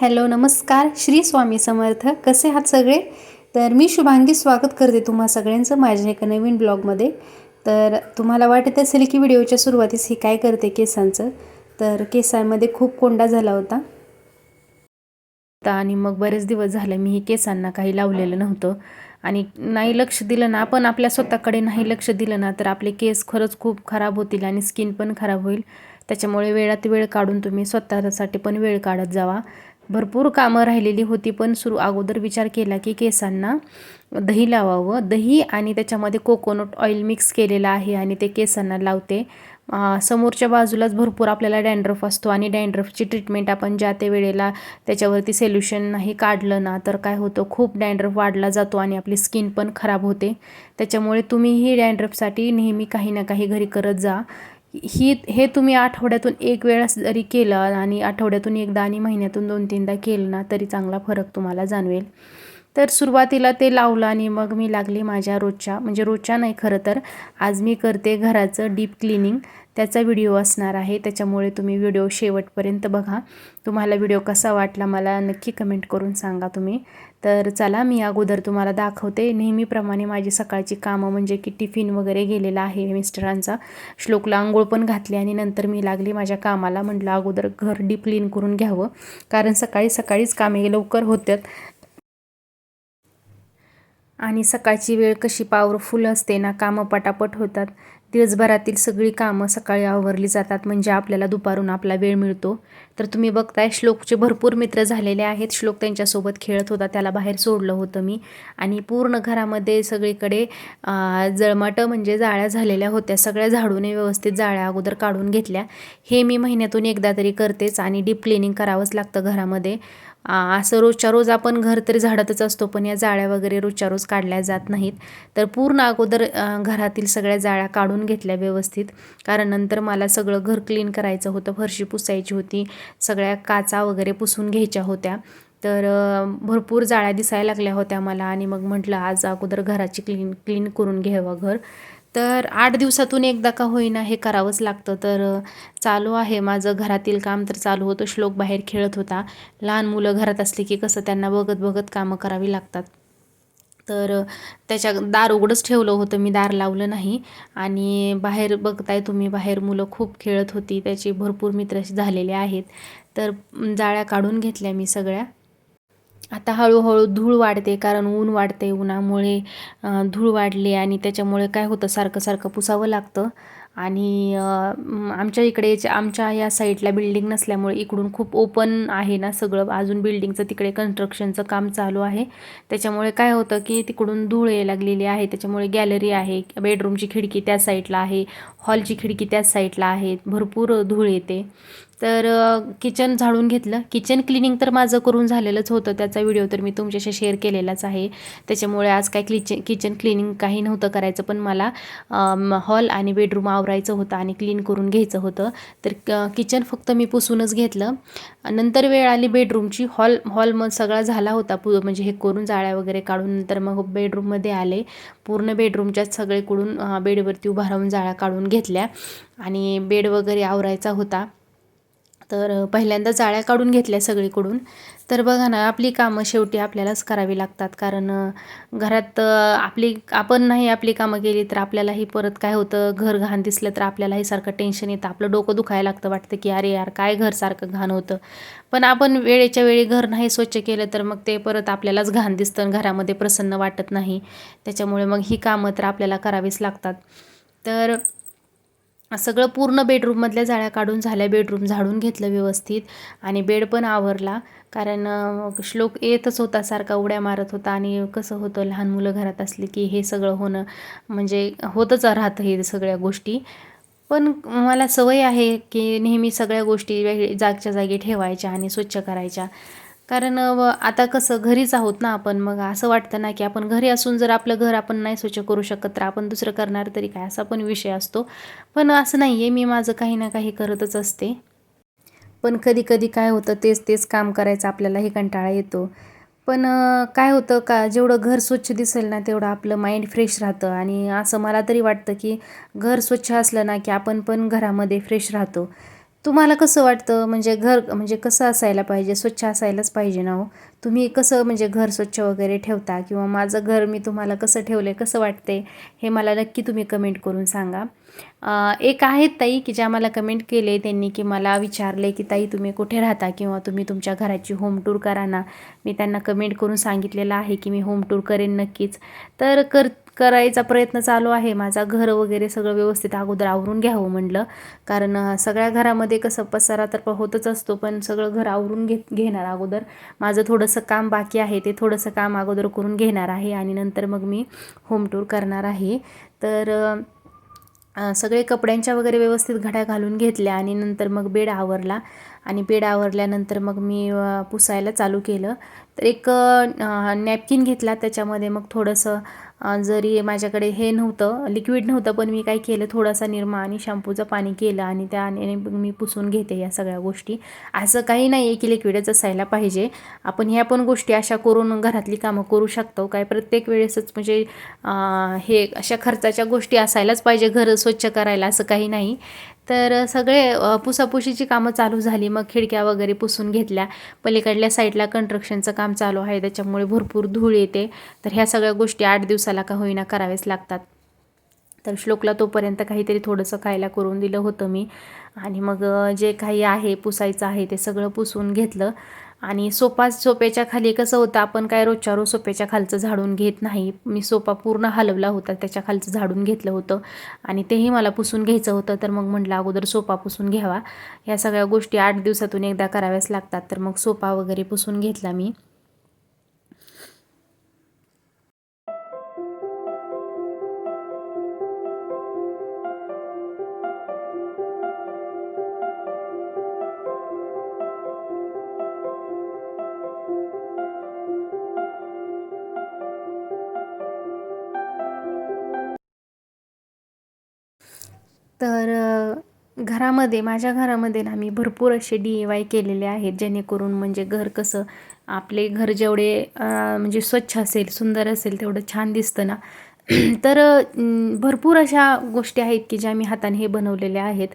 Hello नमस्कार. श्री स्वामी समर्थ. कसे आहात सगळे? तर मी शुभांगी स्वागत करते तुम्हा सगळ्यांचं माझ्या एका नवीन ब्लॉगमध्ये. तर तुम्हाला वाटत असेल की व्हिडिओच्या सुरुवातीस हे काय करते केसांचं? तर केसांमध्ये खूप कोंडा झाला होता. आणि मग बरेच दिवस झाले मी हे केसांना काही लावलेलं नव्हतं. आणि नाही लक्ष दिलं ना आपण आपल्या स्वतःकडे नाही लक्ष दिलं ना तर आपले केस खरंच खूप खराब होतील आणि स्किन पण खराब होईल. त्याच्यामुळे वेळात वेळ काढून तुम्ही स्वतःसाठी पण वेळ काढत जावा. भरपूर कामं राहिलेली होती पण सुरू अगोदर विचार केला की केसांना दही लावावं. दही आणि त्याच्यामध्ये कोकोनट ऑइल मिक्स केलेलं आहे आणि ते केसांना लावते. समोरच्या बाजूलाच भरपूर आपल्याला डँड्रफ असतो आणि डँड्रफची ट्रीटमेंट आपण ज्या त्या वेळेला त्याच्यावरती सोल्युशन नाही काढलं ना तर काय होतं? खूप डँड्रफ वाढला जातो आणि आपली स्किन पण खराब होते. त्याच्यामुळे तुम्हीही डँड्रफसाठी नेहमी काही ना काही घरी करत जा. ही हे तुम्ही आठवड्यातून एक वेळा जरी केलं आणि आठवड्यातून एकदा आणि महिन्यातून दोन तीनदा केलं ना तरी चांगला फरक तुम्हाला जाणवेल. तर सुरुवातीला ते लावलं आणि मग मी लागली माझ्या रोजच्या म्हणजे रोजच्या नाही खरं तर आज मी करते घराचं डीप क्लिनिंग. त्याचा व्हिडिओ असणार आहे त्याच्यामुळे तुम्ही व्हिडिओ शेवटपर्यंत बघा. तुम्हाला व्हिडिओ कसा वाटला मला नक्की कमेंट करून सांगा तुम्ही. तर चला मी अगोदर तुम्हाला दाखवते. नेहमीप्रमाणे माझी सकाळची कामं म्हणजे की टिफिन वगैरे गेलेला आहे मिस्टरांचा. श्लोकला आंघोळ पण घातली आणि नंतर मी लागली माझ्या कामाला. म्हटलं अगोदर घर डीप क्लीन करून घ्यावं. कारण सकाळी सकाळीच कामे लवकर होत्यात. आणि सकाळची वेळ कशी पॉवरफुल असते ना कामं पटापट होतात. दिवसभरातील सगळी कामं सकाळी आवरली जातात म्हणजे आपल्याला दुपारून आपला वेळ मिळतो. तर तुम्ही बघताय श्लोकचे भरपूर मित्र झालेले आहेत. श्लोक त्यांच्यासोबत खेळत होता त्याला बाहेर सोडलं होतं मी. आणि पूर्ण घरामध्ये सगळीकडे जळमाटं म्हणजे जाळ्या झालेल्या होत्या. सगळ्या झाडूने व्यवस्थित जाळ्या अगोदर काढून घेतल्या. हे मी महिन्यातून एकदा तरी करतेच आणि डीप क्लिनिंग करावंच लागतं घरामध्ये. असं रोजच्या रोज आपण घर तरी झाडतच असतो पण या जाळ्या वगैरे रोजच्या रोज काढल्या जात नाहीत. तर पूर्ण अगोदर घरातील सगळ्या जाळ्या काढून घेतल्या व्यवस्थित. कारण नंतर मला सगळं घर क्लीन करायचं होतं फरशी पुसायची होती सगळ्या काचा वगैरे पुसून घ्यायच्या होत्या. तर भरपूर जाळ्या दिसायला लागल्या होत्या मला आणि मग म्हटलं आज अगोदर घराची क्लीन क्लीन करून घ्यावं घर. तर आठ दिवसातून एकदा का होईना हे करावंच लागतं. तर चालू आहे माझं घरातील काम तर चालू होतं. श्लोक बाहेर खेळत होता. लहान मुलं घरात असली की कसं त्यांना बघत बघत कामं करावी लागतात. तर त्याच्या दार उघडंच ठेवलं होतं. मी दार लावलं नाही. आणि बाहेर बघताय तुम्ही बाहेर मुलं खूप खेळत होती. त्याचे भरपूर मित्र झालेले आहेत. तर जाळ्या काढून घेतल्या मी सगळ्या. आता हळूहळू धूळ वाढते कारण ऊन वाढते उन्हामुळे धूळ वाढली आणि त्याच्यामुळे काय होतं सारखं सारखं पुसावं लागतं. आणि आमच्या इकडे आमच्या या साईडला बिल्डिंग नसल्यामुळे इकडून खूप ओपन आहे ना सगळं. अजून बिल्डिंगचं तिकडे कन्स्ट्रक्शनचं काम चालू आहे. त्याच्यामुळे काय होतं की तिकडून धूळ यायला लागलेली आहे. त्याच्यामुळे गॅलरी आहे बेडरूमची खिडकी त्या साईडला आहे. हॉलची खिडकी त्याच साईडला आहे भरपूर धूळ येते. तर किचन झाडून घेतलं. किचन क्लिनिंग तर माझं करून झालेलंच होतं. त्याचा व्हिडिओ तर मी तुमच्याशी शेअर केलेलाच आहे. त्याच्यामुळे आज काय क्लिचन किचन क्लिनिंग काही नव्हतं करायचं पण मला हॉल आणि बेडरूम आवरायचं होतं आणि क्लीन करून घ्यायचं होतं. तर किचन फक्त मी पुसूनच घेतलं. नंतर वेळ आली बेडरूमची हॉल हॉल मग सगळा झाला होता. पु म्हणजे हे करून जाळ्या वगैरे काढून नंतर मग बेडरूममध्ये आले. पूर्ण बेडरूमच्याच सगळेकडून बेडवरती उभा राहून जाळ्या काढून घेतल्या आणि बेड वगैरे आवरायचा होता. तर पहिल्यांदा जाळ्या काढून घेतल्या सगळीकडून. तर बघा ना आपली कामं शेवटी आपल्यालाच करावी लागतात. कारण घरात आपली आपण नाही आपली कामं केली तर आपल्यालाही परत काय होतं? घर घाण दिसलं तर आपल्यालाही सारखं टेन्शन येतं. आपलं डोकं दुखायला लागतं वाटतं की अरे यार काय घर सारखं घाण होतं? पण आपण वेळेच्या वेळी घर नाही स्वच्छ केलं तर मग ते परत आपल्यालाच घाण दिसतं घरामध्ये प्रसन्न वाटत नाही. त्याच्यामुळे मग ही कामं तर आपल्याला करावीच लागतात. तर सगळं पूर्ण बेडरूममधल्या जाळ्या काढून झाल्या बेडरूम झाडून घेतलं व्यवस्थित. आणि बेड पण आवरला कारण श्लोक येतच होता सारखा उड्या मारत होता. आणि कसं होतं लहान मुलं घरात असली की हे सगळं होणं म्हणजे होतच राहतं हे सगळ्या गोष्टी. पण मला सवय आहे की नेहमी सगळ्या गोष्टी वेगळी जागच्या जागी ठेवायच्या आणि स्वच्छ करायच्या. कारण आता कसं घरीच आहोत ना आपण मग असं वाटतं ना की आपण घरी असून जर आपलं घर आपण नाही स्वच्छ करू शकत तर आपण दुसरं करणार तरी काय? असा पण विषय असतो. पण असं नाही आहे मी माझं काही ना काही करतच असते. पण कधी कधी काय होतं तेच तेच काम करायचं आपल्यालाही कंटाळा येतो. पण काय होतं का जेवढं घर स्वच्छ दिसेल ना तेवढं आपलं माइंड फ्रेश राहतं. आणि असं मला तरी वाटतं की घर स्वच्छ असलं ना की आपण पण घरामध्ये फ्रेश राहतो. तुम्हाला कसं वाटतं? म्हणजे घर म्हणजे कसं असायला पाहिजे? स्वच्छ असायलाच पाहिजे ना हो? तुम्ही कसं म्हणजे घर स्वच्छ वगैरे ठेवता? किंवा माझं घर मी तुम्हाला कसं ठेवलं आहे कसं वाटते हे मला नक्की तुम्ही कमेंट करून सांगा. एक आहेत ताई की ज्या मला कमेंट केले त्यांनी की मला विचारले की ताई तुम्ही कुठे राहता? किंवा तुम्ही तुमच्या घराची होम टूर करा ना. मी त्यांना कमेंट करून सांगितलेलं आहे की मी होम टूर करेन नक्कीच. तर कर करायचा प्रयत्न चालू आहे. माझा घर वगैरे सगळं व्यवस्थित अगोदर आवरून घ्यावं म्हणलं. कारण सगळ्या घरामध्ये कसं पसारा तर होतच असतो पण सगळं घर आवरून घे घेणार अगोदर. माझं थोडंसं काम बाकी आहे ते थोडंसं काम अगोदर करून घेणार आहे आणि नंतर मग मी होम टूर करणार आहे. तर सगळे कपड्यांच्या वगैरे व्यवस्थित घड्या घालून घेतल्या आणि नंतर मग बेड आवरला. आणि बेड आवरल्यानंतर मग मी पुसायला चालू केलं. तर एक नॅपकिन घेतला त्याच्यामध्ये मग थोडंसं जरी माझ्याकडे हे नव्हतं लिक्विड नव्हतं पण मी काय केलं थोडासा निरमा आणि शॅम्पूचं पाणी केलं आणि त्याने मी पुसून घेते या सगळ्या गोष्टी. असं काही नाही आहे की लिक्विडच असायला पाहिजे. आपण ह्या पण गोष्टी अशा करून घरातली कामं करू शकतो. काय प्रत्येक वेळेसच म्हणजे हे अशा खर्चाच्या गोष्टी असायलाच पाहिजे. घर स्वच्छ करायला असं काही नाही. तर सगळे पुसापुशीची कामं चालू झाली. मग खिडक्या वगैरे पुसून घेतल्या. पलीकडल्या साईडला कन्स्ट्रक्शनचं काम चालू आहे. त्याच्यामुळे भरपूर धूळ येते. तर ह्या सगळ्या गोष्टी आठ दिवसाला का होईना करावेच लागतात. तर श्लोकला तोपर्यंत काहीतरी थोडंसं खायला करून दिलं होतं मी. आणि मग जे काही आहे पुसायचं आहे ते सगळं पुसून घेतलं. आणि सोफा सोप्याच्या खाली कसं होतं आपण काय रोजच्या रोज सोप्याच्या खालचं झाडून घेत नाही. मी सोफा पूर्ण हलवला होता त्याच्या खालचं झाडून घेतलं होतं. आणि तेही मला पुसून घ्यायचं होतं तर मग म्हटलं अगोदर सोफा पुसून घ्यावा. ह्या सगळ्या गोष्टी आठ दिवसातून एकदा कराव्याच लागतात तर मग सोफा वगैरे पुसून घेतला मी. तर घरामध्ये माझ्या घरामध्ये ना मी भरपूर असे डी ए वाय केलेले आहेत जेणेकरून म्हणजे घर कसं आपले घर जेवढे म्हणजे स्वच्छ असेल सुंदर असेल तेवढं छान दिसतं ना. तर भरपूर अशा गोष्टी आहेत की ज्या मी हाताने हे बनवलेल्या आहेत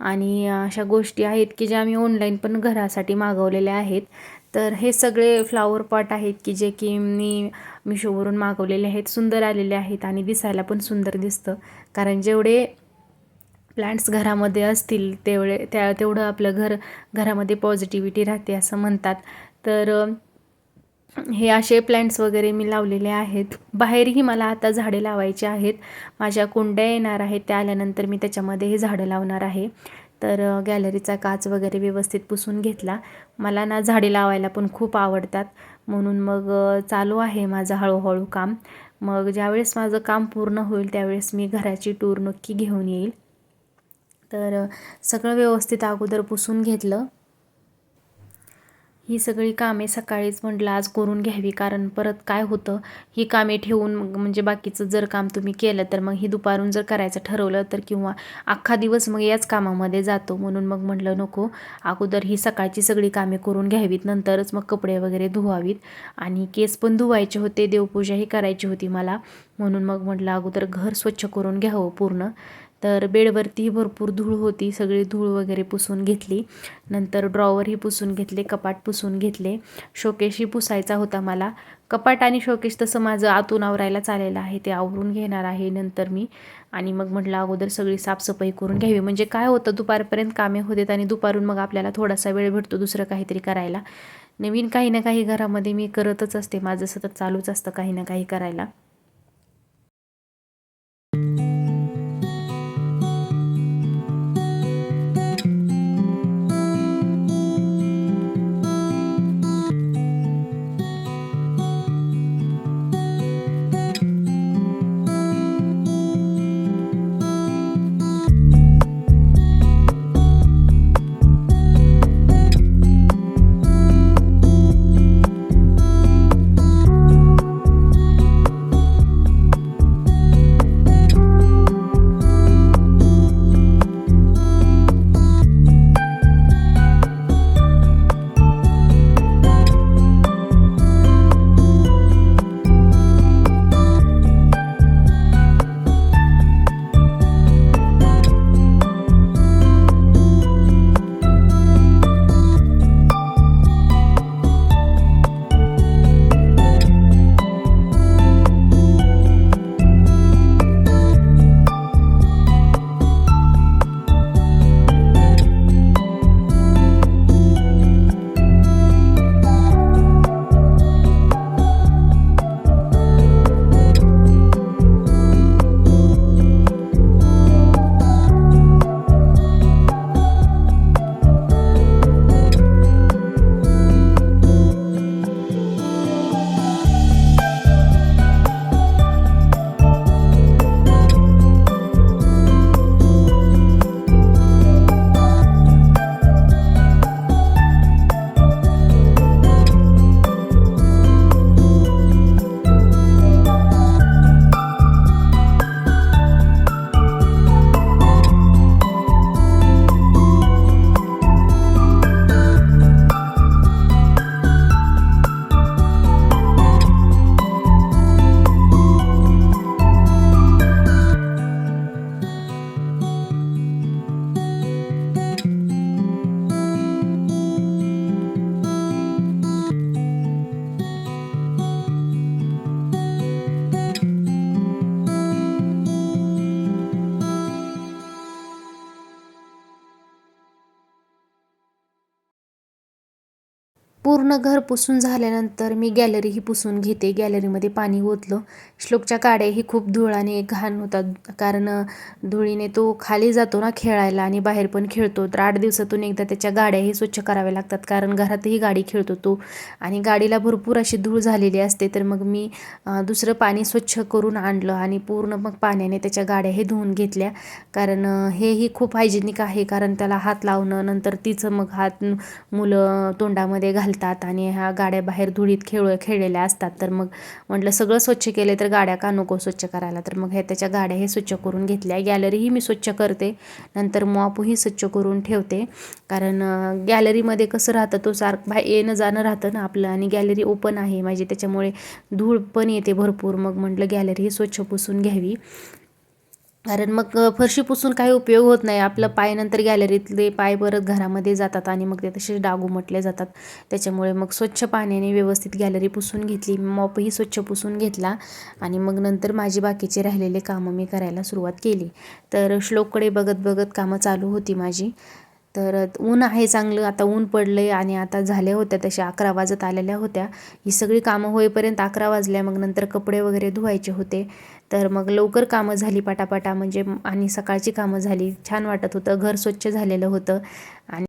आणि अशा गोष्टी आहेत की ज्या मी ऑनलाईन पण घरासाठी मागवलेल्या आहेत. तर हे सगळे फ्लावर पॉट आहेत की जे की मी मिशोवरून मागवलेले आहेत सुंदर आलेले आहेत आणि दिसायला पण सुंदर दिसतं. कारण जेवढे प्लांट्स घरामध्ये असतील तेवढे त्या तेवढं आपलं घर घरामध्ये पॉझिटिव्हिटी राहते असं म्हणतात. तर हे असे प्लांट्स वगैरे मी लावलेले आहेत. बाहेरही मला आता झाडे लावायचे आहेत. माझ्या कुंड्या येणार आहेत. त्या आल्यानंतर मी त्याच्यामध्ये हे झाडं लावणार आहे. तर गॅलरीचा काच वगैरे व्यवस्थित पुसून घेतला. मला ना झाडे लावायला पण खूप आवडतात. म्हणून मग चालू आहे माझं हळूहळू काम. मग ज्यावेळेस माझं काम पूर्ण होईल त्यावेळेस मी घराची टूर नक्की घेऊन येईल. तर सगळं व्यवस्थित अगोदर पुसून घेतलं. ही सगळी कामे सकाळीच म्हटलं आज करून घ्यावी कारण परत काय होतं? ही कामे ठेवून म्हणजे बाकीचं जर काम तुम्ही केलं तर मग ही दुपारून जर करायचं ठरवलं तर किंवा अख्खा दिवस मग याच कामामध्ये जातो. म्हणून मग म्हटलं नको अगोदर ही सकाळची सगळी कामे करून घ्यावीत नंतरच मग कपडे वगैरे धुवावीत. आणि केस पण धुवायचे होते देवपूजाही करायची होती मला. म्हणून मग म्हटलं अगोदर घर स्वच्छ करून घ्यावं पूर्ण. तर बेडवरतीही भरपूर धूळ होती सगळी धूळ वगैरे पुसून घेतली. नंतर ड्रॉवरही पुसून घेतले कपाट पुसून घेतले. शोकेशही पुसायचा होता मला. कपाट आणि शोकेश तसं माझं आतून आवरायला चालेलं आहे ते आवरून घेणार आहे नंतर मी. आणि मग म्हटलं अगोदर सगळी साफसफाई करून घ्यावी. म्हणजे काय होतं दुपारपर्यंत कामे होतात आणि दुपारून मग आपल्याला थोडासा वेळ भेटतो दुसरं काहीतरी करायला. नवीन काही ना काही घरामध्ये मी करतच असते माझं सतत चालूच असतं काही ना काही करायला. पूर्ण घर पुसून झाल्यानंतर मी गॅलरीही पुसून घेते. गॅलरीमध्ये पाणी ओतलं. श्लोकच्या गाड्याही खूप धुळाने घाण होतात. कारण धुळीने तो खाली जातो ना खेळायला आणि बाहेर पण खेळतो. तर आठ दिवसातून एकदा त्याच्या गाड्याही स्वच्छ कराव्या लागतात. कारण घरातही गाडी खेळतो तो. आणि गाडीला भरपूर अशी धूळ झालेली असते. तर मग मी दुसरं पाणी स्वच्छ करून आणलं आणि पूर्ण मग पाण्याने त्याच्या गाड्याही धुवून घेतल्या. कारण हेही खूप हायजेनिक आहे. कारण त्याला हात लावणं नंतर तिचं मग हात मुलं तोंडामध्ये घालतात. आणि ह्या गाड्या बाहेर धुळीत खेळ खेळलेल्या असतात. तर मग म्हटलं सगळं स्वच्छ केले तर गाड्या का नको स्वच्छ करायला? तर मग हे त्याच्या गाड्या हे स्वच्छ करून घेतल्या. गॅलरीही मी स्वच्छ करते. नंतर मॉपही स्वच्छ करून ठेवते. कारण गॅलरीमध्ये कसं राहतं तो सारखं बाहेर येणं जाणं राहतं ना आपलं आणि गॅलरी ओपन आहे. माझी त्याच्यामुळे धूळ पण येते भरपूर. मग म्हटलं गॅलरी ही स्वच्छ पुसून घ्यावी. कारण मग फरशी पुसून काही उपयोग होत नाही. आपलं पाय नंतर गॅलरीतले पाय परत घरामध्ये जातात आणि मग ते तसे डागू म्हटले जातात. त्याच्यामुळे मग स्वच्छ पाण्याने व्यवस्थित गॅलरी पुसून घेतली. मॉपही स्वच्छ पुसून घेतला आणि मग नंतर माझी बाकीचे राहिलेले कामं मी करायला सुरुवात केली. तर श्लोककडे बघत बघत कामं चालू होती माझी. तर ऊन आहे चांगलं आता ऊन पडलं आहे आणि आता झाल्या होत्या तशा अकरा वाजत आलेल्या होत्या. ही सगळी कामं होईपर्यंत अकरा वाजल्या मग नंतर कपडे वगैरे धुवायचे होते. तर मग लवकर कामं झाली पाटापाटा म्हणजे आणि सकाळची कामं झाली. छान वाटत होतं. घर स्वच्छ झालेलं होतं. आणि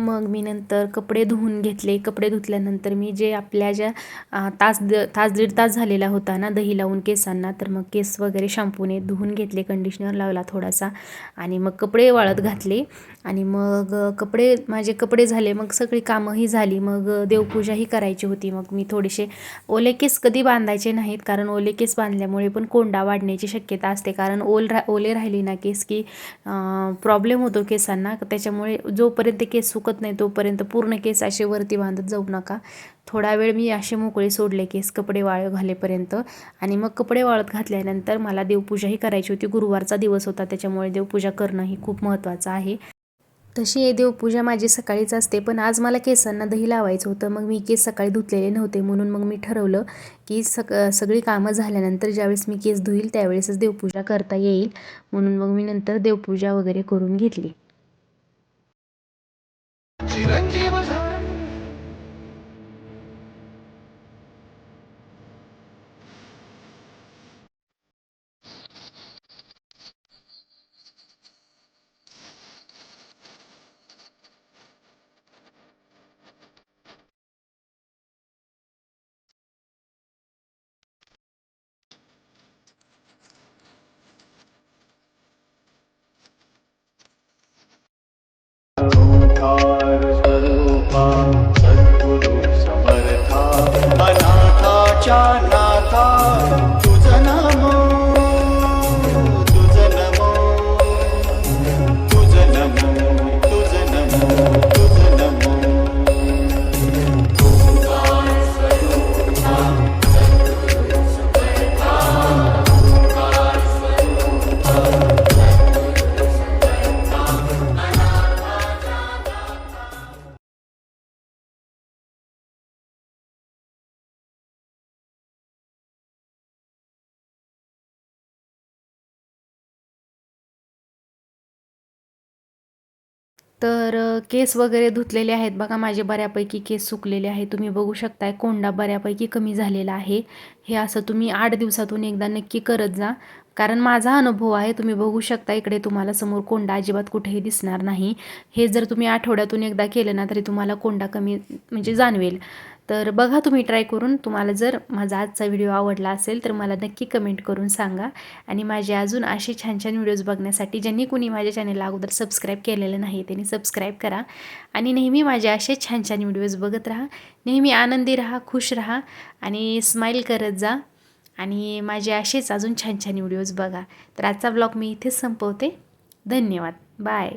मग मी नंतर कपडे धुवून घेतले. कपडे धुतल्यानंतर मी जे आपल्या ज्या तास द तास दीड तास झालेला होता ना दही लावून केसांना तर मग केस वगैरे शॅम्पूने धुवून घेतले कंडिशनर लावला थोडासा आणि मग कपडे वाळत घातले. आणि मग कपडे माझे कपडे झाले मग सगळी कामंही झाली. मग देवपूजाही करायची होती. मग मी थोडेसे ओले केस कधी बांधायचे नाहीत कारण ओले केस बांधल्यामुळे पण कोंडा वाढण्याची शक्यता असते. कारण ओल रा ओले राहिली ना केस की प्रॉब्लेम होतो केसांना. त्याच्यामुळे जोपर्यंत केस सुकत नाही तोपर्यंत पूर्ण केस असे वरती बांधत जाऊ नका. थोडा वेळ मी असे मोकळे सोडले केस कपडे वाळ घालेपर्यंत. आणि मग कपडे वाळत घातल्यानंतर मला देवपूजाही करायची होती. गुरुवारचा दिवस होता त्याच्यामुळे देवपूजा करणं ही खूप महत्त्वाचं आहे. तशी हे देवपूजा माझी सकाळीच असते पण आज मला केसांना दही लावायचं होतं. मग मी केस सकाळी धुतलेले नव्हते म्हणून मग मी ठरवलं की सक सगळी कामं झाल्यानंतर ज्यावेळेस मी केस धुईल त्यावेळेसच देवपूजा करता येईल. म्हणून मग मी नंतर देवपूजा वगैरे करून घेतली. Rangi Bazaar. सद्गुरु समर्था अनाथाच्या तर केस वगैरे धुतलेले आहेत बघा माझे बऱ्यापैकी केस सुकलेले आहे तुम्ही बघू शकताय कोंडा बऱ्यापैकी कमी झालेला आहे. हे असं तुम्ही आठ दिवसातून एकदा नक्की करत जा. कारण माझा अनुभव आहे तुम्ही बघू शकता इकडे तुम्हाला समोर कोंडा अजिबात कुठेही दिसणार नाही. हे जर तुम्ही आठवड्यातून एकदा केलं ना तरी तुम्हाला कोंडा कमी म्हणजे जाणवेल. तर बघा तुम्ही ट्राय करून. तुम्हाला जर माझा आजचा व्हिडिओ आवडला असेल तर मला नक्की कमेंट करून सांगा. आणि माझे अजून असे छान छान व्हिडिओज बघण्यासाठी ज्यांनी कुणी माझ्या चॅनलला अगोदर सबस्क्राईब केलेलं नाही त्यांनी सबस्क्राईब करा. आणि नेहमी माझे असे छान छान व्हिडिओज बघत राहा. नेहमी आनंदी राहा खुश राहा आणि स्माईल करत जा. आणि माझे असेच अजून छान छान व्हिडिओज बघा. तर आजचा ब्लॉग मी इथेच संपवते. धन्यवाद. बाय.